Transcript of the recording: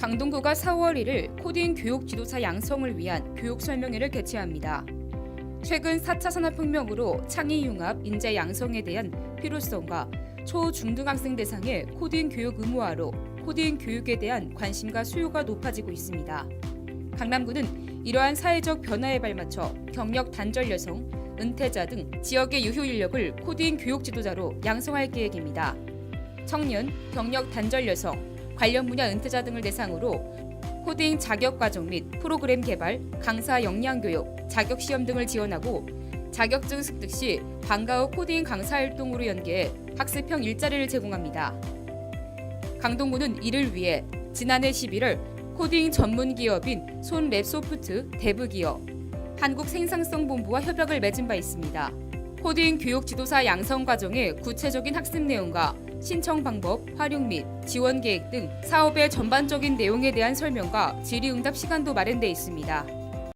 강동구가 4월 1일 코딩 교육 지도사 양성을 위한 교육 설명회를 개최합니다. 최근 4차 산업혁명으로 창의 융합, 인재 양성에 대한 필요성과 초, 중등학생 대상의 코딩 교육 의무화로 코딩 교육에 대한 관심과 수요가 높아지고 있습니다. 강남구는 이러한 사회적 변화에 발맞춰 경력 단절 여성, 은퇴자 등 지역의 유효 인력을 코딩 교육 지도자로 양성할 계획입니다. 청년, 경력 단절 여성, 관련 분야 은퇴자 등을 대상으로 코딩 자격 과정 및 프로그램 개발, 강사 역량 교육, 자격 시험 등을 지원하고 자격증 습득 시 방과 후 코딩 강사 활동으로 연계해 학습형 일자리를 제공합니다. 강동구는 이를 위해 지난해 11월 코딩 전문 기업인 손랩소프트 대부기업 한국생산성본부와 협약을 맺은 바 있습니다. 코딩 교육 지도사 양성 과정의 구체적인 학습 내용과 신청 방법, 활용 및 지원 계획 등 사업의 전반적인 내용에 대한 설명과 질의응답 시간도 마련돼 있습니다.